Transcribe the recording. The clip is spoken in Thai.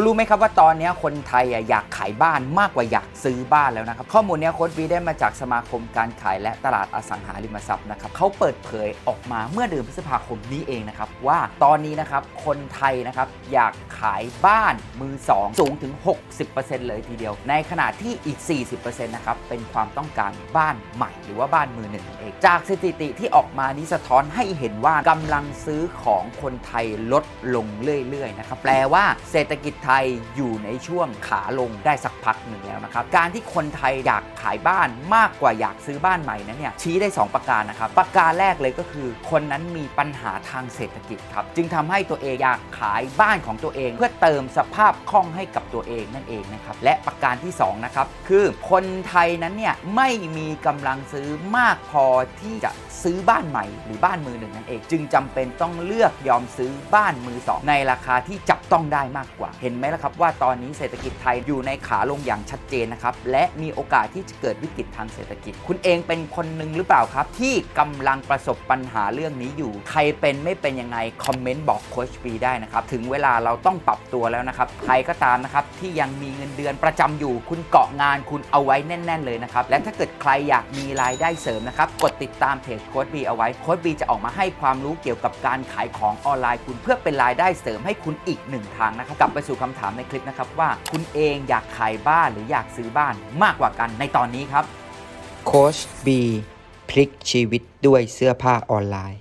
คุณรู้ไหมครับว่าตอนนี้คนไทยอยากขายบ้านมากกว่าอยากซื้อบ้านแล้วนะครับ ข้อมูลนี้โค้ดวีได้มาจากสมาคมการขายและตลาดอสังหาริมทรัพย์นะครับเขาเปิดเผยออกมาเมื่อเดือนพฤษภาคมนี้เองนะครับ ว่าตอนนี้นะครับคนไทยนะครับอยากขายบ้านมือสองสูงถึง 60%เลยทีเดียว ในขณะที่อีก 40%นะครับเป็นความต้องการบ้านใหม่ หรือว่าบ้านมือหนึ่งเองจากสถิติที่ออกมานี้สะท้อนให้เห็นว่ากำลังซื้อของคนไทยลดลงเรื่อยๆนะครับแปลว่าเศรษฐกิจไทยอยู่ในช่วงขาลงได้สักพักหนึ่งแล้วนะครับ การที่คนไทยอยากขายบ้านมากกว่าอยากซื้อบ้านใหม่นั้นเนี่ยชี้ได้ 2 ประการนะครับ ประการแรกเลยก็คือ คนนั้นมีปัญหาทางเศรษฐกิจครับ จึงทำให้ตัวเองอยากขายบ้านของตัวเอง เพื่อเติมสภาพคล่องให้กับตัวเองนั่นเองนะครับ และประการที่สองนะครับคือคนไทยนั้นเนี่ยไม่มีกำลังซื้อมากพอที่จะซื้อบ้านใหม่ หรือบ้านมือหนึ่งนั่นเอง จึงจำเป็นต้องเลือกยอมซื้อบ้านมือสองในราคาที่จับต้องได้มากกว่าเห็นไหมล่ะครับว่าตอนนี้เศรษฐกิจไทยอยู่ในขาลงอย่างชัดเจนนะครับ และมีโอกาสที่จะเกิดวิกฤตทางเศรษฐกิจ คุณเองเป็นคนหนึ่งหรือเปล่าครับ ที่กำลังประสบปัญหาเรื่องนี้อยู่ ใครเป็นไม่เป็นยังไง คอมเมนต์บอกโค้ชปีได้นะครับ ถึงเวลาเราต้องปรับตัวแล้วนะครับ ใครก็ตามนะครับที่ยังมีเงินเดือนประจำอยู่ คุณเกาะงานคุณเอาไว้แน่น ๆ เลยนะครับ และถ้าเกิดใครอยากมีรายได้เสริมนะครับ กดติดตามเพจโค้ดบีเอาไว้ โค้ดบีจะออกมาให้ความรู้เกี่ยวกับการขายของออนไลน์ คุณเพื่อเป็นรายได้เสริมให้คุณอีกหนึ่งทางนะครับ กลับไปสู่คำถามในคลิปนะครับว่าคุณเองอยากขายบ้านหรืออยากซื้อบ้านมากกว่ากันในตอนนี้ครับ โค้ชบีพลิกชีวิตด้วยเสื้อผ้าออนไลน์